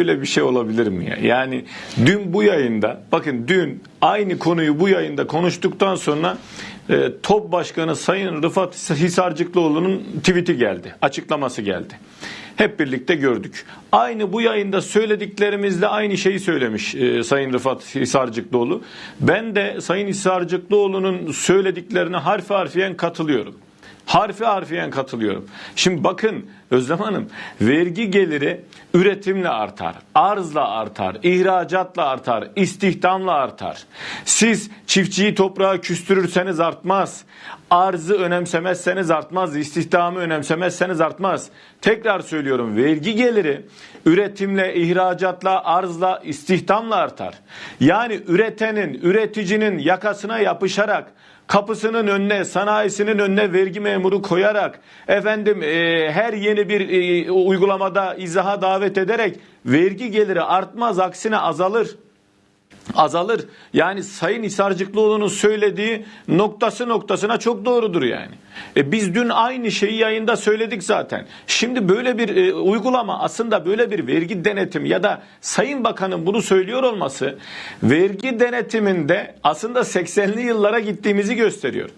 Böyle bir şey olabilir mi ya? Yani dün bu yayında, bakın dün aynı konuyu bu yayında konuştuktan sonra e, TOP Başkanı Sayın Rıfat Hisarcıklıoğlu'nun tweet'i geldi, açıklaması geldi. Hep birlikte gördük. Aynı bu yayında söylediklerimizle aynı şeyi söylemiş e, Sayın Rıfat Hisarcıklıoğlu. Ben de Sayın Hisarcıklıoğlu'nun söylediklerine harfi harfiyen katılıyorum. Harfi harfiyen katılıyorum. Şimdi bakın Özlem Hanım vergi geliri üretimle artar, arzla artar, ihracatla artar, istihdamla artar. Siz çiftçiyi toprağa küstürürseniz artmaz. Arzı önemsemezseniz artmaz, istihdamı önemsemezseniz artmaz. Tekrar söylüyorum vergi geliri üretimle, ihracatla, arzla, istihdamla artar. Yani üretenin, üreticinin yakasına yapışarak kapısının önüne, sanayisinin önüne vergi memuru koyarak, efendim e, her yeni bir e, uygulamada izaha davet ederek vergi geliri artmaz, aksine azalır. Azalır. Yani Sayın Hisarcıklıoğlu'nun söylediği noktası noktasına çok doğrudur yani. E, biz dün aynı şeyi yayında söyledik zaten. Şimdi böyle bir e, uygulama aslında böyle bir vergi denetim ya da Sayın Bakan'ın bunu söylüyor olması vergi denetiminde aslında 80'li yıllara gittiğimizi gösteriyor.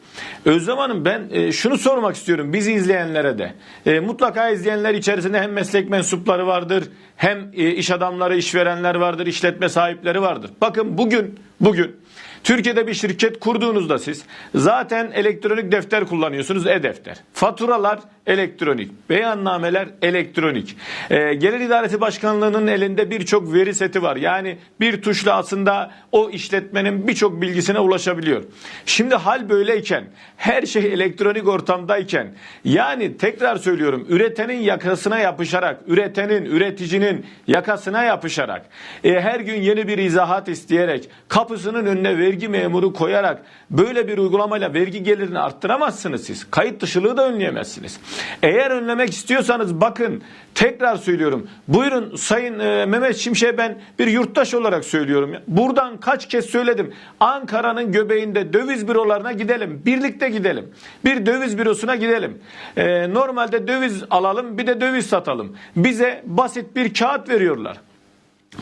Özlem Hanım ben e, şunu sormak istiyorum bizi izleyenlere de. E, mutlaka izleyenler içerisinde hem meslek mensupları vardır hem e, iş adamları, işverenler vardır, işletme sahipleri vardır. Bakın bugün bugün Türkiye'de bir şirket kurduğunuzda siz zaten elektronik defter kullanıyorsunuz e-defter. Faturalar elektronik, beyannameler elektronik. Ee, Gelir İdaresi Başkanlığı'nın elinde birçok veri seti var. Yani bir tuşla aslında o işletmenin birçok bilgisine ulaşabiliyor. Şimdi hal böyleyken, her şey elektronik ortamdayken, yani tekrar söylüyorum üretenin yakasına yapışarak, üretenin, üreticinin yakasına yapışarak, e, her gün yeni bir izahat isteyerek, kapısının önüne vergi memuru koyarak böyle bir uygulamayla vergi gelirini arttıramazsınız siz. Kayıt dışılığı da önleyemezsiniz. Eğer önlemek istiyorsanız bakın tekrar söylüyorum. Buyurun Sayın e, Mehmet Şimşek'e ben bir yurttaş olarak söylüyorum. Buradan kaç kez söyledim. Ankara'nın göbeğinde döviz bürolarına gidelim. Birlikte gidelim. Bir döviz bürosuna gidelim. E, normalde döviz alalım bir de döviz satalım. Bize basit bir kağıt veriyorlar.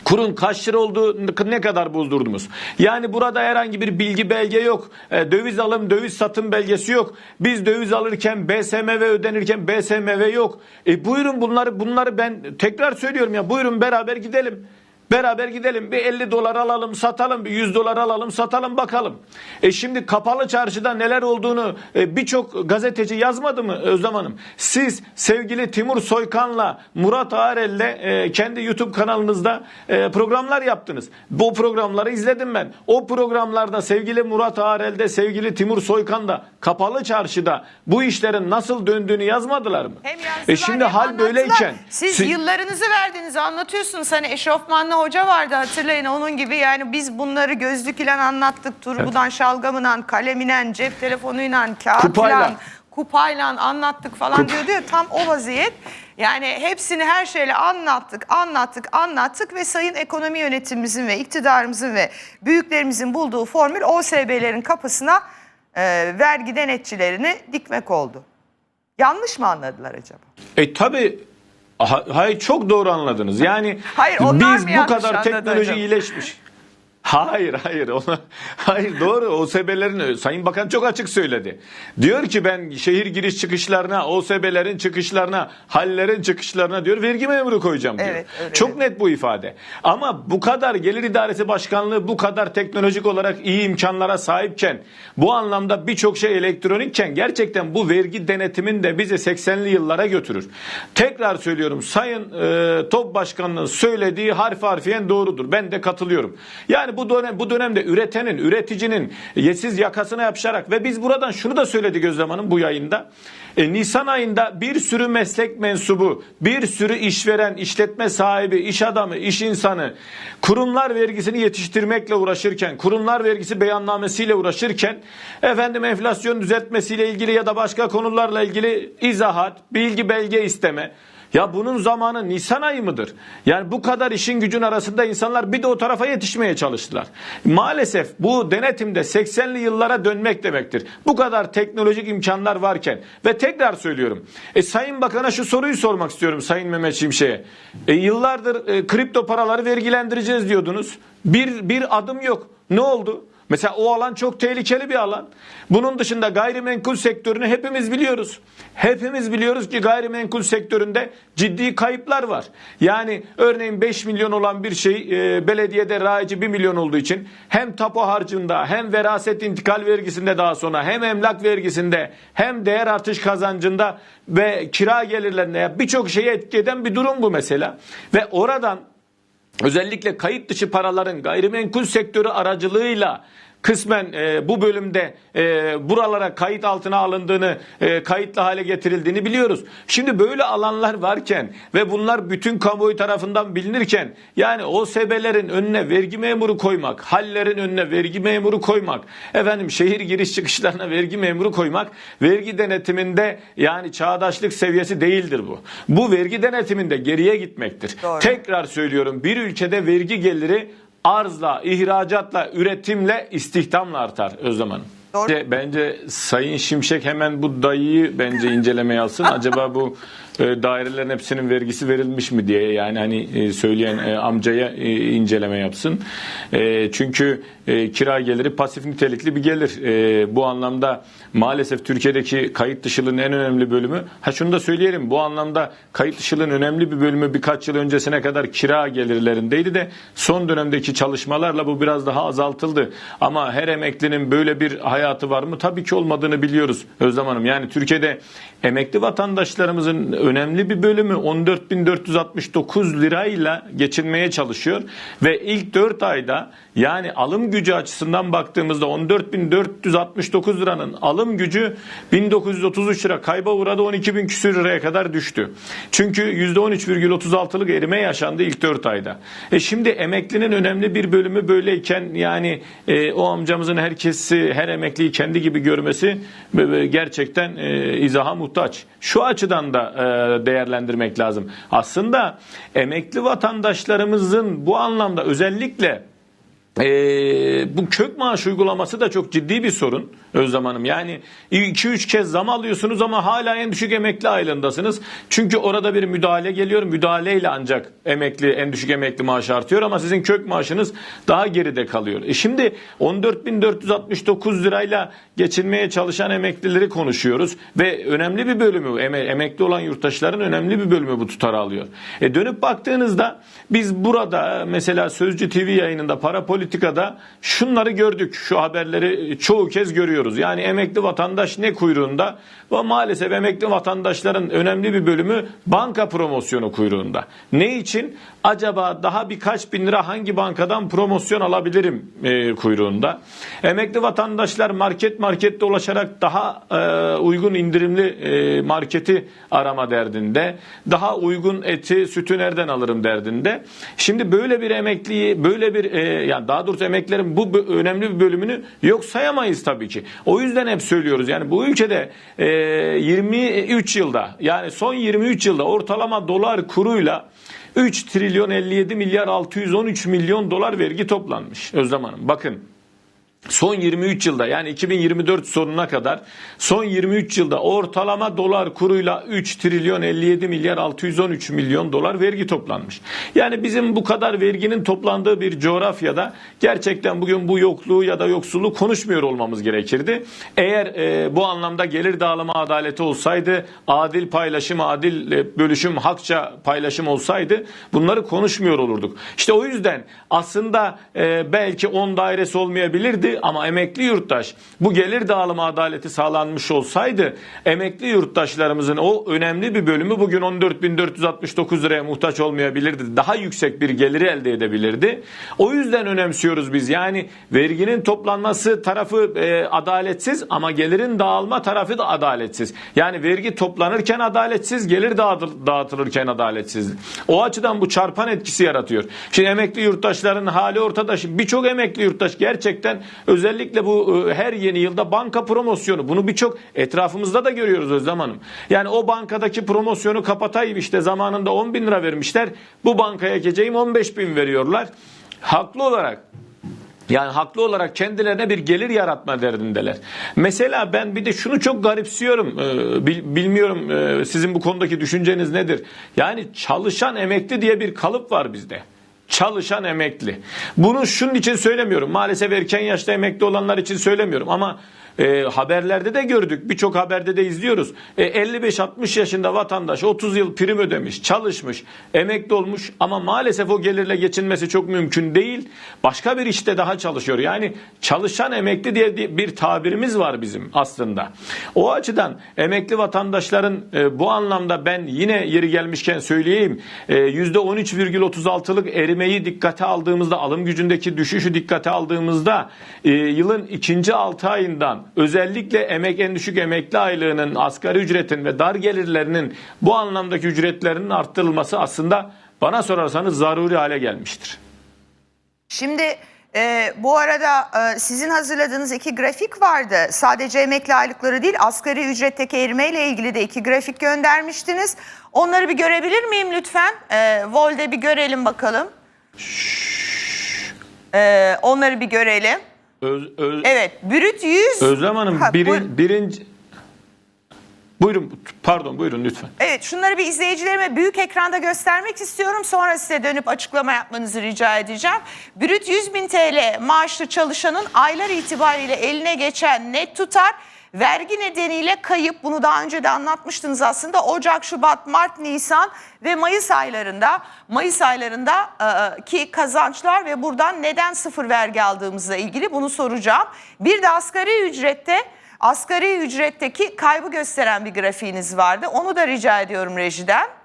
Kurun kaç lira olduğu ne kadar bozdurdunuz? Yani burada herhangi bir bilgi belge yok. E, döviz alım, döviz satım belgesi yok. Biz döviz alırken BSMV ödenirken BSMV yok. E buyurun bunları bunları ben tekrar söylüyorum ya buyurun beraber gidelim. Beraber gidelim bir 50 dolar alalım satalım bir 100 dolar alalım satalım bakalım. E şimdi kapalı çarşıda neler olduğunu e, birçok gazeteci yazmadı mı Özlem Hanım? Siz sevgili Timur Soykan'la Murat Ağerel'le e, kendi YouTube kanalınızda e, programlar yaptınız. Bu programları izledim ben. O programlarda sevgili Murat Ağerel'de sevgili Timur Soykan'da kapalı çarşıda bu işlerin nasıl döndüğünü yazmadılar mı? Hem yazdılar E şimdi hem hal anlattılar. böyleyken Siz si- yıllarınızı verdiniz anlatıyorsunuz. Hani eşofmanlı hoca vardı hatırlayın onun gibi. Yani biz bunları gözlük ile anlattık. Turbudan, şalgamından, kaleminen, cep telefonuyla, kağıtla, Kupayla. kupayla anlattık falan Kup- diyordu ya. Tam o vaziyet. Yani hepsini her şeyle anlattık, anlattık, anlattık ve sayın ekonomi yönetimimizin ve iktidarımızın ve büyüklerimizin bulduğu formül OSB'lerin kapısına e, vergi denetçilerini dikmek oldu. Yanlış mı anladılar acaba? E tabi hayır çok doğru anladınız. Yani Hayır, onlar biz mı bu yanlış kadar anladı teknoloji acaba? iyileşmiş. Hayır hayır ona hayır doğru OSB'lerin Sayın Bakan çok açık söyledi. Diyor ki ben şehir giriş çıkışlarına, OSB'lerin çıkışlarına, hallerin çıkışlarına diyor vergi memuru koyacağım diyor. Evet, öyle, çok evet. net bu ifade. Ama bu kadar Gelir İdaresi Başkanlığı bu kadar teknolojik olarak iyi imkanlara sahipken bu anlamda birçok şey elektronikken gerçekten bu vergi denetimin de bizi 80'li yıllara götürür. Tekrar söylüyorum Sayın e, Top Başkanı'nın söylediği harf harfiyen doğrudur. Ben de katılıyorum. Yani bu dönem bu dönemde üretenin, üreticinin yesiz yakasına yapışarak ve biz buradan şunu da söyledik Özlem Hanım bu yayında. E, Nisan ayında bir sürü meslek mensubu, bir sürü işveren, işletme sahibi, iş adamı, iş insanı kurumlar vergisini yetiştirmekle uğraşırken, kurumlar vergisi beyannamesiyle uğraşırken efendim enflasyon düzeltmesiyle ilgili ya da başka konularla ilgili izahat, bilgi belge isteme Ya bunun zamanı Nisan ayı mıdır? Yani bu kadar işin gücün arasında insanlar bir de o tarafa yetişmeye çalıştılar. Maalesef bu denetimde 80'li yıllara dönmek demektir. Bu kadar teknolojik imkanlar varken ve tekrar söylüyorum. E, Sayın Bakan'a şu soruyu sormak istiyorum Sayın Mehmet Şimşek'e. E, yıllardır e, kripto paraları vergilendireceğiz diyordunuz. Bir, bir adım yok. Ne oldu? Mesela o alan çok tehlikeli bir alan. Bunun dışında gayrimenkul sektörünü hepimiz biliyoruz. Hepimiz biliyoruz ki gayrimenkul sektöründe ciddi kayıplar var. Yani örneğin 5 milyon olan bir şey e, belediyede raici 1 milyon olduğu için hem tapu harcında hem veraset intikal vergisinde daha sonra hem emlak vergisinde hem değer artış kazancında ve kira gelirlerinde birçok şeyi etki bir durum bu mesela. Ve oradan özellikle kayıt dışı paraların gayrimenkul sektörü aracılığıyla kısmen e, bu bölümde e, buralara kayıt altına alındığını, e, kayıtlı hale getirildiğini biliyoruz. Şimdi böyle alanlar varken ve bunlar bütün kamuoyu tarafından bilinirken yani OSB'lerin önüne vergi memuru koymak, hallerin önüne vergi memuru koymak, efendim şehir giriş çıkışlarına vergi memuru koymak vergi denetiminde yani çağdaşlık seviyesi değildir bu. Bu vergi denetiminde geriye gitmektir. Doğru. Tekrar söylüyorum bir ülkede vergi geliri arzla, ihracatla, üretimle, istihdamla artar Özlem Hanım. Doğru. Bence, bence Sayın Şimşek hemen bu dayıyı bence incelemeye alsın. Acaba bu dairelerin hepsinin vergisi verilmiş mi diye yani hani e, söyleyen e, amcaya e, inceleme yapsın. E, çünkü e, kira geliri pasif nitelikli bir gelir. E, bu anlamda maalesef Türkiye'deki kayıt dışılığın en önemli bölümü. Ha şunu da söyleyelim. Bu anlamda kayıt dışılığın önemli bir bölümü birkaç yıl öncesine kadar kira gelirlerindeydi de son dönemdeki çalışmalarla bu biraz daha azaltıldı. Ama her emeklinin böyle bir hayatı var mı? Tabii ki olmadığını biliyoruz Özlem Hanım. Yani Türkiye'de emekli vatandaşlarımızın önemli bir bölümü 14.469 lirayla geçinmeye çalışıyor. Ve ilk 4 ayda yani alım gücü açısından baktığımızda 14.469 liranın alım gücü 1933 lira kayba uğradı 12.000 küsür liraya kadar düştü. Çünkü %13,36'lık erime yaşandı ilk 4 ayda. E şimdi emeklinin önemli bir bölümü böyleyken yani e, o amcamızın herkesi her emekliyi kendi gibi görmesi e, e, gerçekten e, izaha muhtaç. Şu açıdan da e, değerlendirmek lazım. Aslında emekli vatandaşlarımızın bu anlamda özellikle ee, bu kök maaş uygulaması da çok ciddi bir sorun Özlem Hanım. Yani 2-3 kez zam alıyorsunuz ama hala en düşük emekli aylığındasınız. Çünkü orada bir müdahale geliyor. Müdahaleyle ancak emekli en düşük emekli maaşı artıyor ama sizin kök maaşınız daha geride kalıyor. E şimdi 14.469 lirayla geçinmeye çalışan emeklileri konuşuyoruz ve önemli bir bölümü eme- emekli olan yurttaşların önemli bir bölümü bu tutarı alıyor. E dönüp baktığınızda biz burada mesela Sözcü TV yayınında para politikada şunları gördük. Şu haberleri çoğu kez görüyoruz. Yani emekli vatandaş ne kuyruğunda? Ve maalesef emekli vatandaşların önemli bir bölümü banka promosyonu kuyruğunda. Ne için? Acaba daha birkaç bin lira hangi bankadan promosyon alabilirim e, kuyruğunda? Emekli vatandaşlar market markette ulaşarak daha e, uygun indirimli e, marketi arama derdinde. Daha uygun eti, sütü nereden alırım derdinde. Şimdi böyle bir emekliyi, böyle bir e, yani daha doğrusu emeklerin bu önemli bir bölümünü yok sayamayız tabii ki. O yüzden hep söylüyoruz. Yani bu ülkede e, 23 yılda yani son 23 yılda ortalama dolar kuruyla 3 trilyon 57 milyar 613 milyon dolar vergi toplanmış Özlem Hanım. Bakın Son 23 yılda yani 2024 sonuna kadar son 23 yılda ortalama dolar kuruyla 3 trilyon 57 milyar 613 milyon dolar vergi toplanmış. Yani bizim bu kadar verginin toplandığı bir coğrafyada gerçekten bugün bu yokluğu ya da yoksulluğu konuşmuyor olmamız gerekirdi. Eğer e, bu anlamda gelir dağılımı adaleti olsaydı, adil paylaşım, adil e, bölüşüm, hakça paylaşım olsaydı bunları konuşmuyor olurduk. İşte o yüzden aslında e, belki 10 dairesi olmayabilirdi ama emekli yurttaş bu gelir dağılımı adaleti sağlanmış olsaydı emekli yurttaşlarımızın o önemli bir bölümü bugün 14.469 liraya muhtaç olmayabilirdi. Daha yüksek bir geliri elde edebilirdi. O yüzden önemsiyoruz biz. Yani verginin toplanması tarafı e, adaletsiz ama gelirin dağılma tarafı da adaletsiz. Yani vergi toplanırken adaletsiz, gelir dağıtıl- dağıtılırken adaletsiz. O açıdan bu çarpan etkisi yaratıyor. Şimdi emekli yurttaşların hali ortada. Şimdi birçok emekli yurttaş gerçekten Özellikle bu e, her yeni yılda banka promosyonu. Bunu birçok etrafımızda da görüyoruz Özlem Hanım. Yani o bankadaki promosyonu kapatayım işte zamanında 10 bin lira vermişler. Bu bankaya geçeyim 15 bin veriyorlar. Haklı olarak yani haklı olarak kendilerine bir gelir yaratma derdindeler. Mesela ben bir de şunu çok garipsiyorum. Bil- bilmiyorum e, sizin bu konudaki düşünceniz nedir? Yani çalışan emekli diye bir kalıp var bizde. Çalışan emekli. Bunu şunun için söylemiyorum. Maalesef erken yaşta emekli olanlar için söylemiyorum ama e, haberlerde de gördük. Birçok haberde de izliyoruz. E, 55-60 yaşında vatandaş 30 yıl prim ödemiş, çalışmış, emekli olmuş ama maalesef o gelirle geçinmesi çok mümkün değil. Başka bir işte daha çalışıyor. Yani çalışan emekli diye bir tabirimiz var bizim aslında. O açıdan emekli vatandaşların e, bu anlamda ben yine yeri gelmişken söyleyeyim. E, %13,36'lık erimeyi dikkate aldığımızda, alım gücündeki düşüşü dikkate aldığımızda e, yılın ikinci 6 ayından özellikle emek en düşük emekli aylığının, asgari ücretin ve dar gelirlerinin bu anlamdaki ücretlerinin arttırılması aslında bana sorarsanız zaruri hale gelmiştir. Şimdi e, bu arada e, sizin hazırladığınız iki grafik vardı. Sadece emekli aylıkları değil asgari ücretteki erimeyle ilgili de iki grafik göndermiştiniz. Onları bir görebilir miyim lütfen? E, Vol'de bir görelim bakalım. E, onları bir görelim. Öz, öz- Evet, brüt 100. Özlem Hanım Ha, birin, buyur- birinci... Buyurun, pardon buyurun lütfen. Evet, şunları bir izleyicilerime büyük ekranda göstermek istiyorum. Sonra size dönüp açıklama yapmanızı rica edeceğim. Brüt 100 bin TL maaşlı çalışanın aylar itibariyle eline geçen net tutar vergi nedeniyle kayıp. Bunu daha önce de anlatmıştınız aslında. Ocak, Şubat, Mart, Nisan ve Mayıs aylarında Mayıs aylarında e, ki kazançlar ve buradan neden sıfır vergi aldığımızla ilgili bunu soracağım. Bir de asgari ücrette Asgari ücretteki kaybı gösteren bir grafiğiniz vardı. Onu da rica ediyorum rejiden.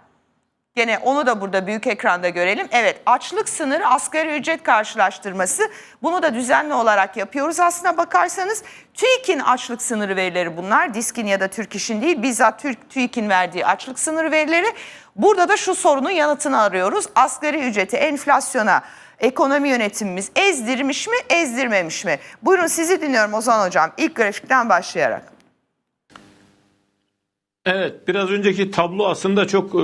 Gene onu da burada büyük ekranda görelim. Evet açlık sınırı asgari ücret karşılaştırması. Bunu da düzenli olarak yapıyoruz aslına bakarsanız. TÜİK'in açlık sınırı verileri bunlar. Diskin ya da Türk İş'in değil bizzat Türk TÜİK'in verdiği açlık sınırı verileri. Burada da şu sorunun yanıtını arıyoruz. Asgari ücreti enflasyona ekonomi yönetimimiz ezdirmiş mi ezdirmemiş mi? Buyurun sizi dinliyorum Ozan Hocam ilk grafikten başlayarak. Evet biraz önceki tablo aslında çok e,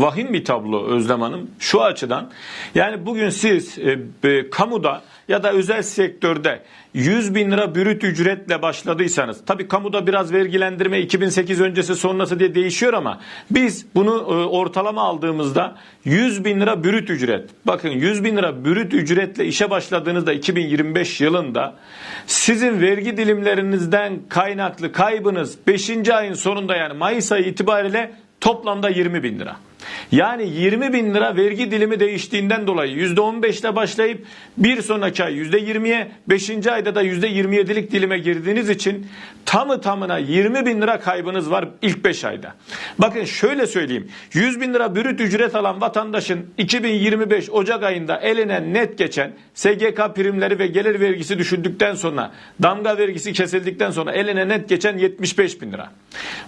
vahim bir tablo Özlem Hanım. Şu açıdan yani bugün siz e, e, kamuda ya da özel sektörde 100 bin lira bürüt ücretle başladıysanız tabii kamuda biraz vergilendirme 2008 öncesi sonrası diye değişiyor ama biz bunu e, ortalama aldığımızda 100 bin lira bürüt ücret bakın 100 bin lira bürüt ücretle işe başladığınızda 2025 yılında sizin vergi dilimlerinizden kaynaklı kaybınız 5. ayın sonunda yani Mayıs ayı itibariyle toplamda 20 bin lira. Yani 20 bin lira vergi dilimi değiştiğinden dolayı %15 ile başlayıp bir sonraki ay %20'ye 5. ayda da %27'lik dilime girdiğiniz için tamı tamına 20 bin lira kaybınız var ilk 5 ayda. Bakın şöyle söyleyeyim 100 bin lira bürüt ücret alan vatandaşın 2025 Ocak ayında eline net geçen SGK primleri ve gelir vergisi düşüldükten sonra damga vergisi kesildikten sonra eline net geçen 75 bin lira.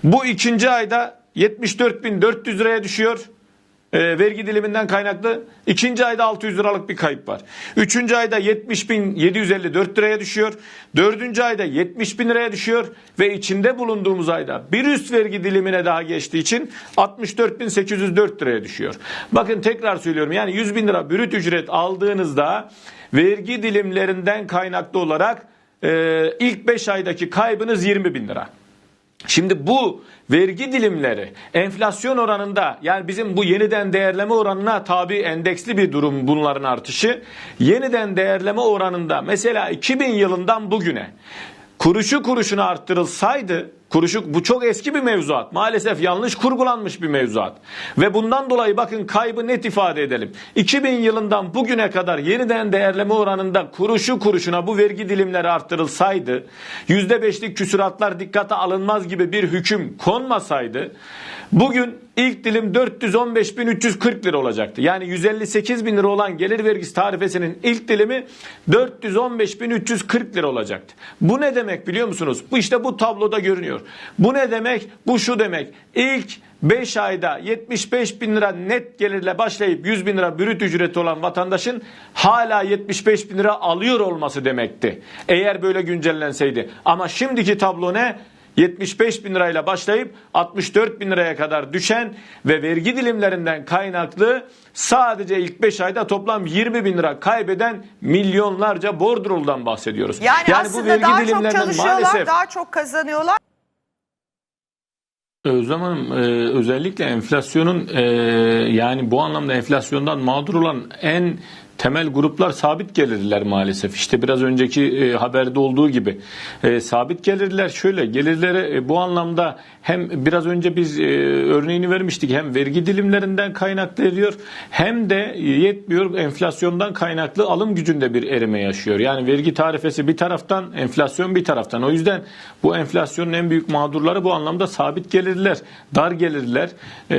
Bu ikinci ayda 74.400 liraya düşüyor. E, vergi diliminden kaynaklı. İkinci ayda 600 liralık bir kayıp var. Üçüncü ayda 70.754 liraya düşüyor. Dördüncü ayda 70 bin liraya düşüyor. Ve içinde bulunduğumuz ayda bir üst vergi dilimine daha geçtiği için 64.804 liraya düşüyor. Bakın tekrar söylüyorum yani 100 bin lira bürüt ücret aldığınızda vergi dilimlerinden kaynaklı olarak e, ilk 5 aydaki kaybınız 20 bin lira. Şimdi bu vergi dilimleri enflasyon oranında yani bizim bu yeniden değerleme oranına tabi endeksli bir durum bunların artışı. Yeniden değerleme oranında mesela 2000 yılından bugüne kuruşu kuruşuna arttırılsaydı kuruşu bu çok eski bir mevzuat. Maalesef yanlış kurgulanmış bir mevzuat. Ve bundan dolayı bakın kaybı net ifade edelim. 2000 yılından bugüne kadar yeniden değerleme oranında kuruşu kuruşuna bu vergi dilimleri arttırılsaydı, %5'lik küsuratlar dikkate alınmaz gibi bir hüküm konmasaydı, bugün ilk dilim 415.340 lira olacaktı. Yani 158 bin lira olan gelir vergisi tarifesinin ilk dilimi 415.340 lira olacaktı. Bu ne demek biliyor musunuz? Bu işte bu tabloda görünüyor. Bu ne demek? Bu şu demek. İlk 5 ayda 75 bin lira net gelirle başlayıp 100 bin lira bürüt ücreti olan vatandaşın hala 75 bin lira alıyor olması demekti. Eğer böyle güncellenseydi. Ama şimdiki tablo ne? 75 bin lirayla başlayıp 64 bin liraya kadar düşen ve vergi dilimlerinden kaynaklı sadece ilk 5 ayda toplam 20 bin lira kaybeden milyonlarca bordroldan bahsediyoruz. Yani, aslında daha çok çalışıyorlar, maalesef daha çok kazanıyorlar. Özlem Hanım e, özellikle enflasyonun e, yani bu anlamda enflasyondan mağdur olan en temel gruplar sabit gelirliler maalesef. İşte biraz önceki e, haberde olduğu gibi E, sabit gelirliler şöyle gelirlere e, bu anlamda hem biraz önce biz e, örneğini vermiştik hem vergi dilimlerinden kaynaklı eriyor hem de yetmiyor enflasyondan kaynaklı alım gücünde bir erime yaşıyor. Yani vergi tarifesi bir taraftan enflasyon bir taraftan. O yüzden bu enflasyonun en büyük mağdurları bu anlamda sabit gelirler, dar gelirler e,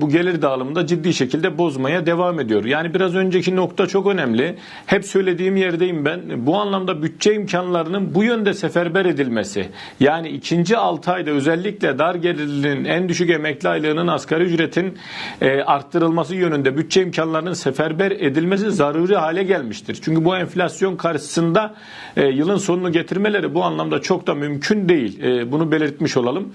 bu gelir dağılımında ciddi şekilde bozmaya devam ediyor. Yani biraz önceki nokta çok önemli. Hep söylediğim yerdeyim ben. Bu anlamda bütçe imkanlarının bu yönde seferber edilmesi. Yani ikinci 6 ayda özellikle dar gelirlinin en düşük emekli aylığının asgari ücretin e, arttırılması yönünde bütçe imkanlarının seferber edilmesi zaruri hale gelmiştir. Çünkü bu enflasyon karşısında e, yılın sonunu getirmeleri bu anlamda çok da mümkün değil. E, bunu belirtmiş olalım.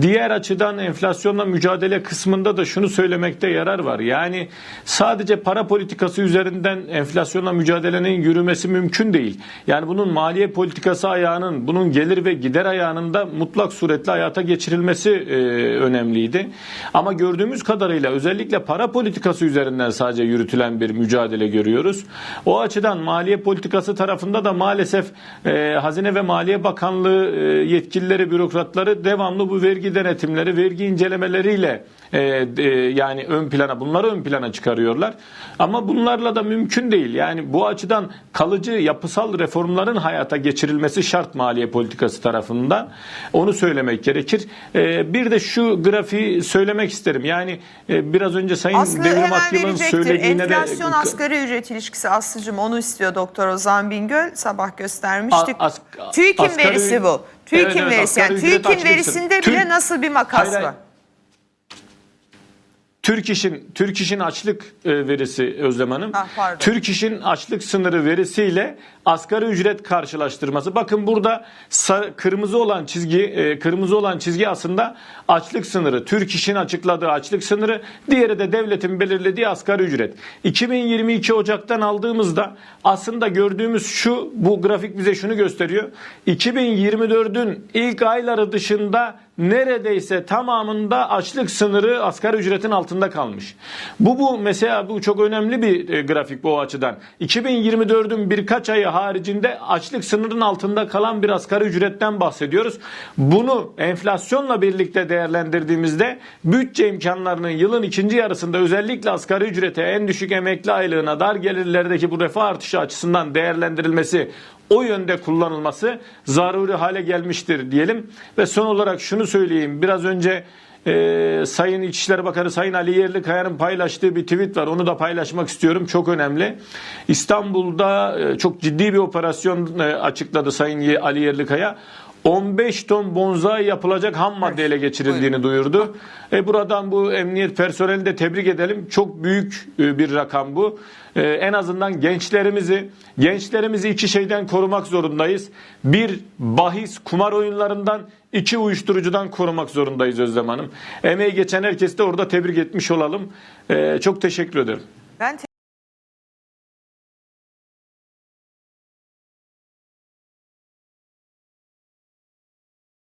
Diğer açıdan enflasyonla mücadele kısmında da şunu söylemekte yarar var. Yani sadece para politikası üzerinden enflasyonla mücadelenin yürümesi mümkün değil. Yani bunun maliye politikası ayağının, bunun gelir ve gider ayağının da mutlak suretle hayata geçirilmesi e, önemliydi. Ama gördüğümüz kadarıyla özellikle para politikası üzerinden sadece yürütülen bir mücadele görüyoruz. O açıdan maliye politikası tarafında da maalesef e, Hazine ve Maliye Bakanlığı e, yetkilileri, bürokratları devamlı bu vergi denetimleri, vergi incelemeleriyle e, e, yani ön plana bunları ön plana çıkarıyorlar. Ama bunlarla da mümkün değil. Yani bu açıdan kalıcı yapısal reformların hayata geçirilmesi şart maliye politikası tarafından. Onu söylemek gerekir. E, bir de şu grafiği söylemek isterim. Yani e, biraz önce Sayın Aslında Devrim Akyıl'ın söylediğine de Enflasyon asgari ücret ilişkisi Aslı'cım onu istiyor Doktor Ozan Bingöl. Sabah göstermiştik. As- TÜİK'in asgari- verisi bu. TÜİK'in Evet, evet, verisi. Yani asgari ücret TÜİK'in açlık verisinde bile nasıl bir makas Hayır, hayır. Türk İş'in Türk İş'in açlık e, verisi Özlem Hanım. Ah, pardon. Türk İş'in açlık sınırı verisiyle asgari ücret karşılaştırması. Bakın burada sarı, kırmızı olan çizgi e, kırmızı olan çizgi aslında açlık sınırı. Türk İş'in açıkladığı açlık sınırı, diğeri de devletin belirlediği asgari ücret. 2022 Ocak'tan aldığımızda aslında gördüğümüz şu bu grafik bize şunu gösteriyor. 2024'ün ilk ayları dışında neredeyse tamamında açlık sınırı asgari ücretin altında kalmış. Bu bu mesela bu çok önemli bir e, grafik bu açıdan. 2024'ün birkaç ayı haricinde açlık sınırının altında kalan bir asgari ücretten bahsediyoruz. Bunu enflasyonla birlikte değerlendirdiğimizde bütçe imkanlarının yılın ikinci yarısında özellikle asgari ücrete en düşük emekli aylığına dar gelirlerdeki bu refah artışı açısından değerlendirilmesi o yönde kullanılması zaruri hale gelmiştir diyelim. Ve son olarak şunu söyleyeyim. Biraz önce e, Sayın İçişleri Bakanı Sayın Ali Yerlikaya'nın paylaştığı bir tweet var. Onu da paylaşmak istiyorum. Çok önemli. İstanbul'da e, çok ciddi bir operasyon e, açıkladı Sayın Ali Yerlikaya. 15 ton bonzai yapılacak ham madde ele geçirildiğini duyurdu. E buradan bu emniyet personelini de tebrik edelim. Çok büyük e, bir rakam bu. E, en azından gençlerimizi gençlerimizi iki şeyden korumak zorundayız. Bir bahis kumar oyunlarından, iki uyuşturucudan korumak zorundayız Özlem Hanım. Emeği geçen herkesi de orada tebrik etmiş olalım. E, çok teşekkür ederim. Ben